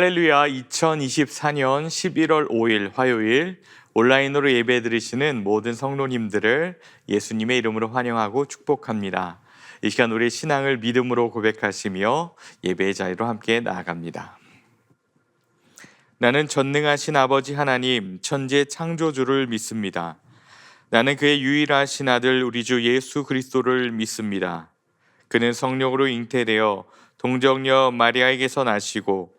할렐루야 2024년 11월 5일 화요일 온라인으로 예배 드리시는 모든 성도님들을 예수님의 이름으로 환영하고 축복합니다. 이 시간 우리의 신앙을 믿음으로 고백하시며 예배의 자리로 함께 나아갑니다. 나는 전능하신 아버지 하나님 천재 창조주를 믿습니다. 나는 그의 유일하신 아들 우리 주 예수 그리스도를 믿습니다. 그는 성령으로 잉태되어 동정녀 마리아에게서 나시고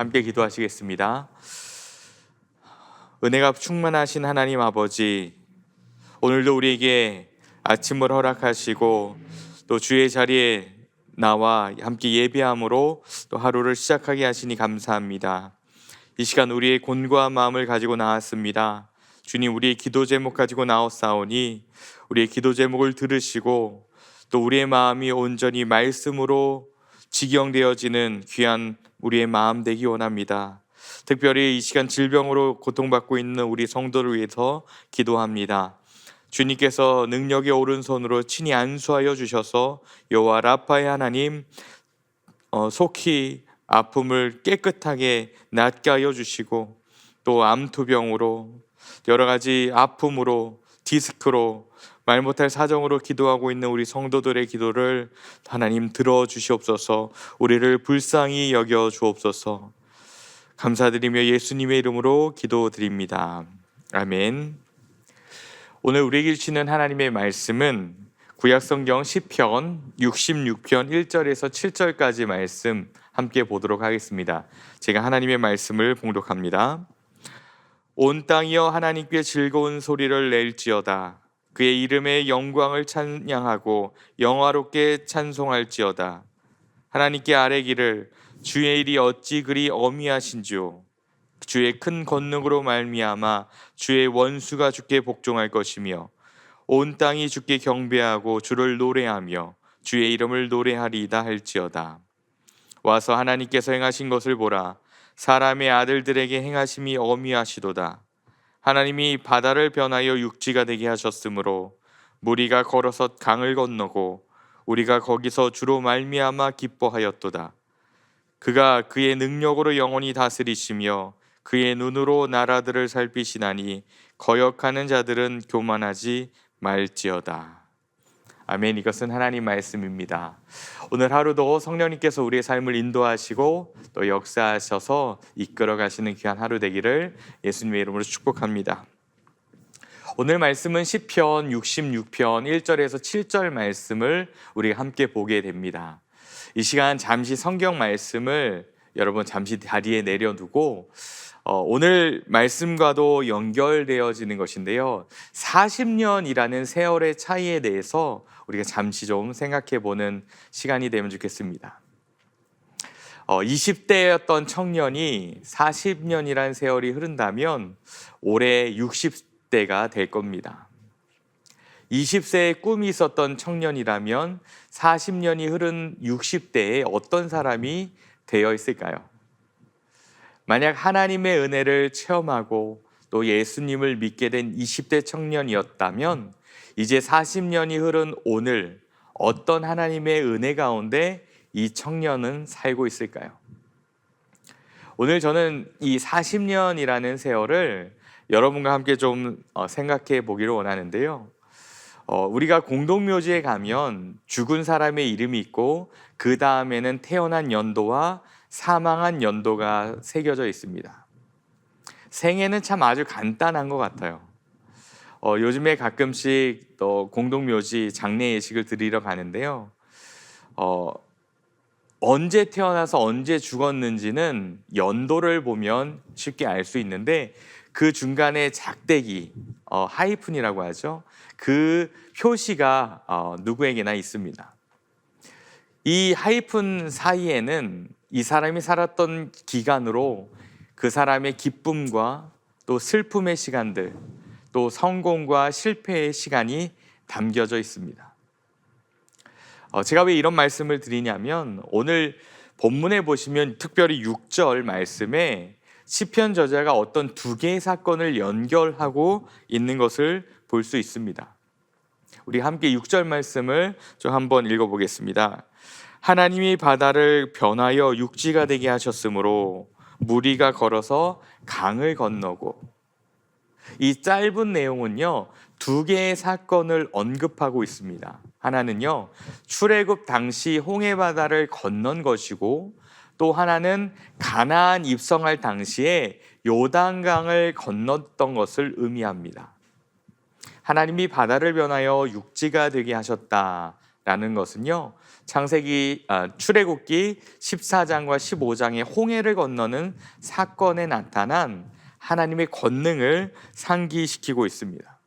함께 기도하시겠습니다. 은혜가 충만하신 하나님 아버지, 오늘도 우리에게 아침을 허락하시고 또 주의 자리에 나와 함께 예배함으로 또 하루를 시작하게 하시니 감사합니다. 이 시간 우리의 곤고한 마음을 가지고 나왔습니다. 주님, 우리의 기도 제목 가지고 나왔사오니 우리의 기도 제목을 들으시고 또 우리의 마음이 온전히 말씀으로 직영되어지는 귀한 우리의 마음 되기 원합니다. 특별히 이 시간 질병으로 고통받고 있는 우리 성도를 위해서 기도합니다. 주님께서 능력의 오른손으로 친히 안수하여 주셔서 여호와 라파의 하나님 어, 속히 아픔을 깨끗하게 낫게 하여 주시고 또 암투병으로 여러 가지 아픔으로 디스크로 말 못할 사정으로 기도하고 있는 우리 성도들의 기도를 하나님 들어 주시옵소서. 우리를 불쌍히 여겨 주옵소서. 감사드리며 예수님의 이름으로 기도드립니다. 아멘. 오늘 우리에게 주시는 하나님의 말씀은 구약성경 10편 66편 1절에서 7절까지 말씀 함께 보도록 하겠습니다. 제가 하나님의 말씀을 봉독합니다. 온 땅이여 하나님께 즐거운 소리를 낼지어다. 그의 이름의 영광을 찬양하고 영화롭게 찬송할지어다. 하나님께 아뢰기를 주의 일이 어찌 그리 어미하신지요. 주의 큰 권능으로 말미암아 주의 원수가 주께 복종할 것이며 온 땅이 주께 경배하고 주를 노래하며 주의 이름을 노래하리이다 할지어다. 와서 하나님께서 행하신 것을 보라. 사람의 아들들에게 행하심이 어미하시도다. 하나님이 바다를 변하여 육지가 되게 하셨으므로 무리가 걸어서 강을 건너고 우리가 거기서 주로 말미암아 기뻐하였도다. 그가 그의 능력으로 영원히 다스리시며 그의 눈으로 나라들을 살피시나니 거역하는 자들은 교만하지 말지어다. 아멘. 이것은 하나님 말씀입니다. 오늘 하루도 성령님께서 우리의 삶을 인도하시고 또 역사하셔서 이끌어 가시는 귀한 하루 되기를 예수님의 이름으로 축복합니다. 오늘 말씀은 시편 66편 1절에서 7절 말씀을 우리가 함께 보게 됩니다. 이 시간 잠시 성경 말씀을 여러분 잠시 다리에 내려두고 어, 오늘 말씀과도 연결되어지는 것인데요. 40년이라는 세월의 차이에 대해서 우리가 잠시 좀 생각해 보는 시간이 되면 좋겠습니다. 어, 20대였던 청년이 40년이라는 세월이 흐른다면 올해 60대가 될 겁니다. 20세에 꿈이 있었던 청년이라면 40년이 흐른 60대에 어떤 사람이 되어 있을까요? 만약 하나님의 은혜를 체험하고 또 예수님을 믿게 된 20대 청년이었다면 이제 40년이 흐른 오늘 어떤 하나님의 은혜 가운데 이 청년은 살고 있을까요? 오늘 저는 이 40년이라는 세월을 여러분과 함께 좀 어, 생각해 보기를 원하는데요. 어, 우리가 공동묘지에 가면 죽은 사람의 이름이 있고 그 다음에는 태어난 연도와 사망한 연도가 새겨져 있습니다. 생애는 참 아주 간단한 것 같아요. 어, 요즘에 가끔씩 또 공동묘지 장례 예식을 드리러 가는데요. 어, 언제 태어나서 언제 죽었는지는 연도를 보면 쉽게 알 수 있는데 그 중간에 작대기, 어, 하이픈이라고 하죠. 그 표시가 어, 누구에게나 있습니다. 이 하이픈 사이에는 이 사람이 살았던 기간으로 그 사람의 기쁨과 또 슬픔의 시간들, 또 성공과 실패의 시간이 담겨져 있습니다. 어, 제가 왜 이런 말씀을 드리냐면 오늘 본문에 보시면 특별히 6절 말씀에 시편 저자가 어떤 두 개의 사건을 연결하고 있는 것을 볼 수 있습니다. 우리 함께 6절 말씀을 좀 한번 읽어보겠습니다. 하나님이 바다를 변하여 육지가 되게 하셨으므로 무리가 걸어서 강을 건너고 이 짧은 내용은요 두 개의 사건을 언급하고 있습니다. 하나는요 출애굽 당시 홍해 바다를 건넌 것이고 또 하나는 가나안 입성할 당시에 요단강을 건넜던 것을 의미합니다. 하나님이 바다를 변하여 육지가 되게 하셨다라는 것은요. 창세기 아, 출애굽기 14장과 15장의 홍해를 건너는 사건에 나타난 하나님의 권능을 상기시키고 있습니다.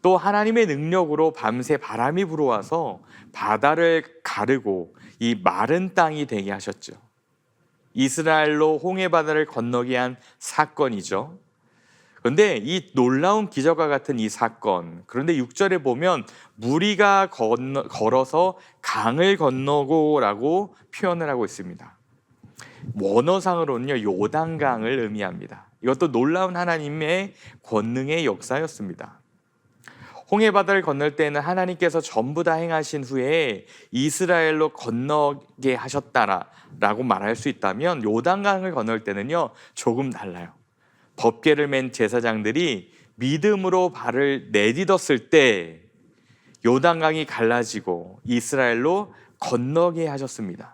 또 하나님의 능력으로 밤새 바람이 불어와서 바다를 가르고 이 마른 땅이 되게 하셨죠. 이스라엘로 홍해 바다를 건너게 한 사건이죠. 그런데 이 놀라운 기적과 같은 이 사건, 그런데 6절에 보면 무리가 건너, 걸어서 강을 건너고라고 표현을 하고 있습니다. 원어상으로는요, 요단강을 의미합니다. 이것도 놀라운 하나님의 권능의 역사였습니다. 홍해 바다를 건널 때는 하나님께서 전부 다 행하신 후에 이스라엘로 건너게 하셨다라고 말할 수 있다면 요단강을 건널 때는요 조금 달라요. 법궤를 맨 제사장들이 믿음으로 발을 내딛었을 때 요단강이 갈라지고 이스라엘로 건너게 하셨습니다.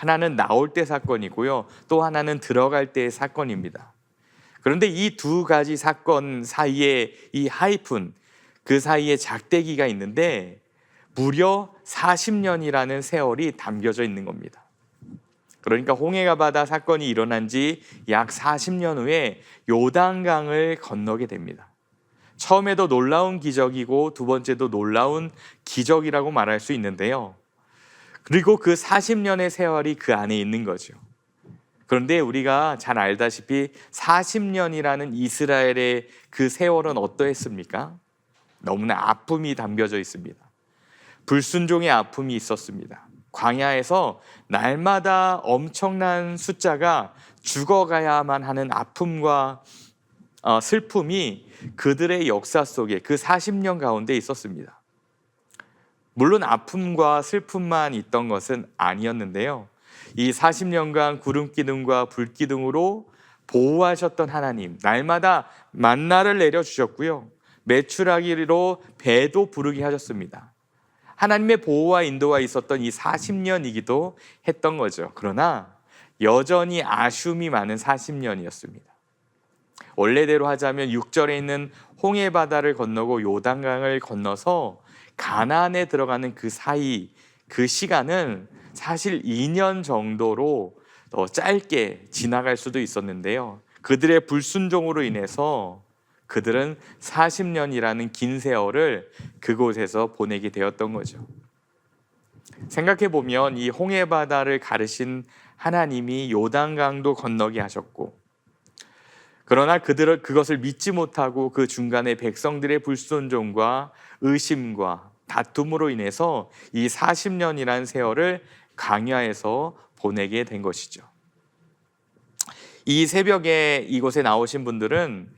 하나는 나올 때 사건이고요. 또 하나는 들어갈 때의 사건입니다. 그런데 이 두 가지 사건 사이에 이 하이픈, 그 사이에 작대기가 있는데 무려 40년이라는 세월이 담겨져 있는 겁니다. 그러니까 홍해가 바다 사건이 일어난 지 약 40년 후에 요단강을 건너게 됩니다. 처음에도 놀라운 기적이고 두 번째도 놀라운 기적이라고 말할 수 있는데요. 그리고 그 40년의 세월이 그 안에 있는 거죠. 그런데 우리가 잘 알다시피 40년이라는 이스라엘의 그 세월은 어떠했습니까? 너무나 아픔이 담겨져 있습니다. 불순종의 아픔이 있었습니다. 광야에서 날마다 엄청난 숫자가 죽어가야만 하는 아픔과 어, 슬픔이 그들의 역사 속에 그 40년 가운데 있었습니다. 물론 아픔과 슬픔만 있던 것은 아니었는데요. 이 40년간 구름 기둥과 불 기둥으로 보호하셨던 하나님, 날마다 만나를 내려 주셨고요. 매출하기로 배도 부르게 하셨습니다. 하나님의 보호와 인도가 있었던 이 40년이기도 했던 거죠. 그러나 여전히 아쉬움이 많은 40년이었습니다. 원래대로 하자면 6절에 있는 홍해 바다를 건너고 요단강을 건너서 가나안에 들어가는 그 사이 그 시간은 사실 2년 정도로 더 짧게 지나갈 수도 있었는데요. 그들의 불순종으로 인해서 그들은 40년이라는 긴 세월을 그곳에서 보내게 되었던 거죠. 생각해 보면 이 홍해 바다를 가르신 하나님이 요단강도 건너게 하셨고 그러나 그들을 그것을 믿지 못하고 그 중간에 백성들의 불순종과 의심과 다툼으로 인해서 이 40년이라는 세월을 강야에서 보내게 된 것이죠. 이 새벽에 이곳에 나오신 분들은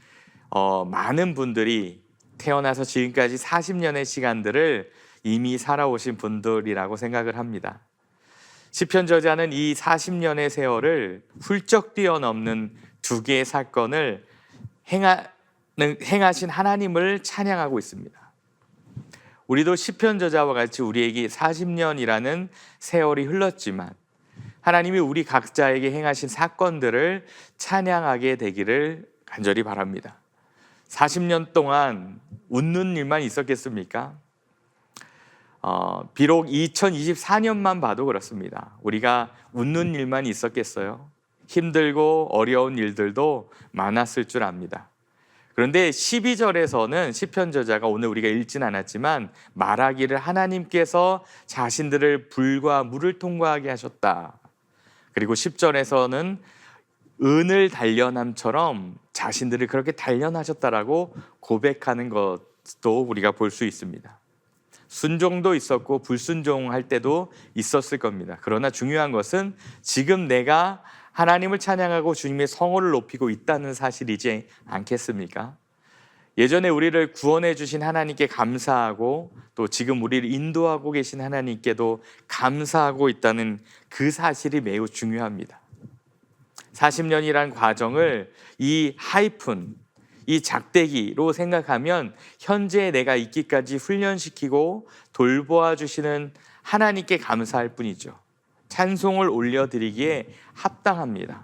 어, 많은 분들이 태어나서 지금까지 40년의 시간들을 이미 살아오신 분들이라고 생각을 합니다. 시편 저자는 이 40년의 세월을 훌쩍 뛰어넘는 두 개의 사건을 행하, 행하신 하나님을 찬양하고 있습니다. 우리도 시편 저자와 같이 우리에게 40년이라는 세월이 흘렀지만 하나님이 우리 각자에게 행하신 사건들을 찬양하게 되기를 간절히 바랍니다. 40년 동안 웃는 일만 있었겠습니까? 어, 비록 2024년만 봐도 그렇습니다. 우리가 웃는 일만 있었겠어요? 힘들고 어려운 일들도 많았을 줄 압니다. 그런데 12절에서는 시편 저자가 오늘 우리가 읽진 않았지만 말하기를 하나님께서 자신들을 불과 물을 통과하게 하셨다. 그리고 10절에서는 은을 단련함처럼 자신들을 그렇게 단련하셨다라고 고백하는 것도 우리가 볼 수 있습니다. 순종도 있었고 불순종할 때도 있었을 겁니다. 그러나 중요한 것은 지금 내가 하나님을 찬양하고 주님의 성호를 높이고 있다는 사실이지 않겠습니까? 예전에 우리를 구원해 주신 하나님께 감사하고 또 지금 우리를 인도하고 계신 하나님께도 감사하고 있다는 그 사실이 매우 중요합니다. 40년이란 과정을 이 하이픈, 이 작대기로 생각하면 현재 내가 있기까지 훈련시키고 돌보아 주시는 하나님께 감사할 뿐이죠. 찬송을 올려드리기에 합당합니다.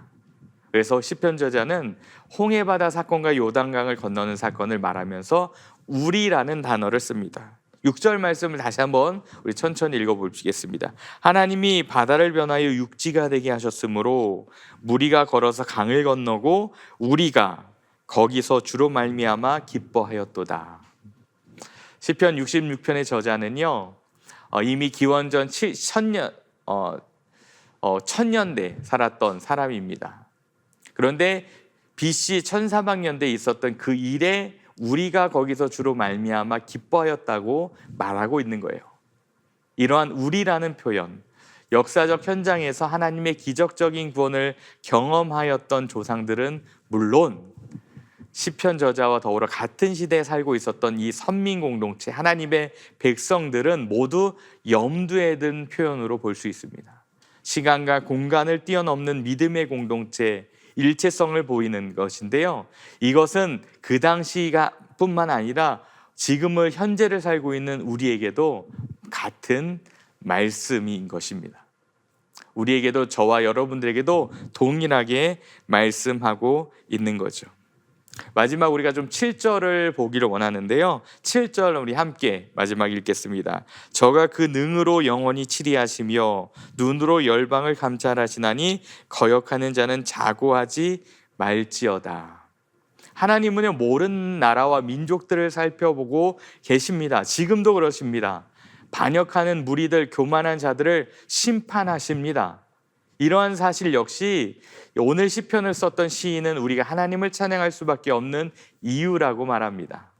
그래서 시편 저자는 홍해 바다 사건과 요단강을 건너는 사건을 말하면서 우리라는 단어를 씁니다. 6절 말씀을 다시 한번 우리 천천히 읽어보시겠습니다. 하나님이 바다를 변하여 육지가 되게 하셨으므로 무리가 걸어서 강을 건너고 우리가 거기서 주로 말미암아 기뻐하였도다. 시편 66편의 저자는요 어, 이미 기원전 7천년 어, 어, 천년대 살았던 사람입니다. 그런데 BC 1400년대에 있었던 그 일에 우리가 거기서 주로 말미암아 기뻐하였다고 말하고 있는 거예요. 이러한 우리라는 표현, 역사적 현장에서 하나님의 기적적인 구원을 경험하였던 조상들은 물론 시편 저자와 더불어 같은 시대에 살고 있었던 이 선민 공동체 하나님의 백성들은 모두 염두에 든 표현으로 볼 수 있습니다. 시간과 공간을 뛰어넘는 믿음의 공동체 일체성을 보이는 것인데요. 이것은 그 당시가 뿐만 아니라 지금을 현재를 살고 있는 우리에게도 같은 말씀인 것입니다. 우리에게도 저와 여러분들에게도 동일하게 말씀하고 있는 거죠. 마지막 우리가 좀 7절을 보기를 원하는데요. 7절 우리 함께 마지막 읽겠습니다. 저가 그 능으로 영원히 치리하시며 눈으로 열방을 감찰하시나니 거역하는 자는 자고하지 말지어다. 하나님은 모르는 나라와 민족들을 살펴보고 계십니다. 지금도 그러십니다. 반역하는 무리들, 교만한 자들을 심판하십니다. 이러한 사실 역시 오늘 시편을 썼던 시인은 우리가 하나님을 찬양할 수밖에 없는 이유라고 말합니다.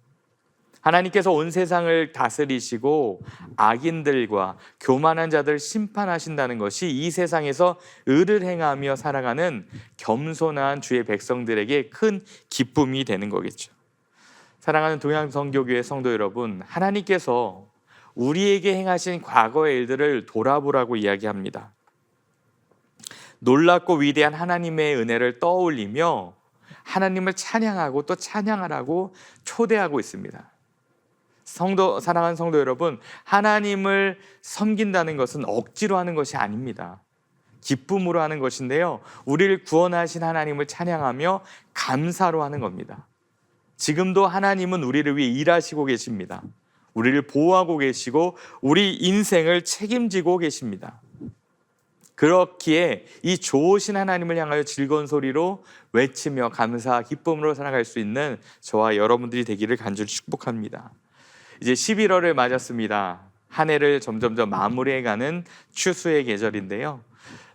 하나님께서 온 세상을 다스리시고 악인들과 교만한 자들 심판하신다는 것이 이 세상에서 의를 행하며 살아가는 겸손한 주의 백성들에게 큰 기쁨이 되는 거겠죠. 사랑하는 동양성교교회 성도 여러분, 하나님께서 우리에게 행하신 과거의 일들을 돌아보라고 이야기합니다. 놀랍고 위대한 하나님의 은혜를 떠올리며 하나님을 찬양하고 또 찬양하라고 초대하고 있습니다. 성도 사랑하는 성도 여러분, 하나님을 섬긴다는 것은 억지로 하는 것이 아닙니다. 기쁨으로 하는 것인데요. 우리를 구원하신 하나님을 찬양하며 감사로 하는 겁니다. 지금도 하나님은 우리를 위해 일하시고 계십니다. 우리를 보호하고 계시고 우리 인생을 책임지고 계십니다. 그렇기에 이 좋으신 하나님을 향하여 즐거운 소리로 외치며 감사 기쁨으로 살아갈 수 있는 저와 여러분들이 되기를 간절히 축복합니다. 이제 11월을 맞았습니다. 한 해를 점점점 마무리해가는 추수의 계절인데요.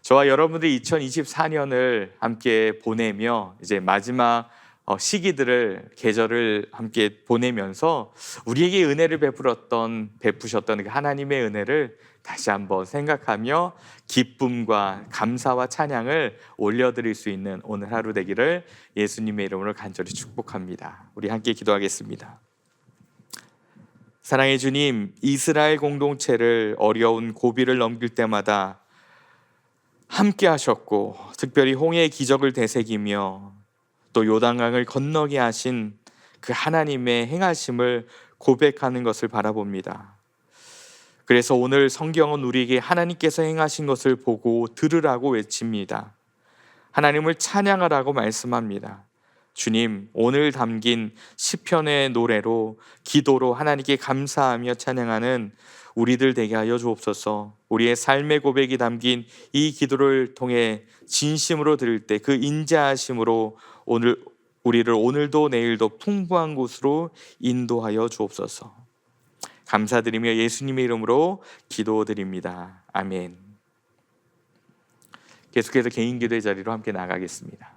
저와 여러분들이 2024년을 함께 보내며 이제 마지막 어, 시기들을 계절을 함께 보내면서 우리에게 은혜를 베풀었던 베푸셨던 그 하나님의 은혜를 다시 한번 생각하며 기쁨과 감사와 찬양을 올려드릴 수 있는 오늘 하루 되기를 예수님의 이름으로 간절히 축복합니다. 우리 함께 기도하겠습니다. 사랑의 주님, 이스라엘 공동체를 어려운 고비를 넘길 때마다 함께 하셨고 특별히 홍해의 기적을 되새기며 또 요단강을 건너게 하신 그 하나님의 행하심을 고백하는 것을 바라봅니다. 그래서 오늘 성경은 우리에게 하나님께서 행하신 것을 보고 들으라고 외칩니다. 하나님을 찬양하라고 말씀합니다. 주님, 오늘 담긴 시편의 노래로 기도로 하나님께 감사하며 찬양하는 우리들 되게 하여 주옵소서. 우리의 삶의 고백이 담긴 이 기도를 통해 진심으로 들을 때그 인자하심으로 오늘 우리를 오늘도 내일도 풍부한 곳으로 인도하여 주옵소서. 감사드리며 예수님의 이름으로 기도드립니다. 아멘. 계속해서 개인 기도의 자리로 함께 나가겠습니다.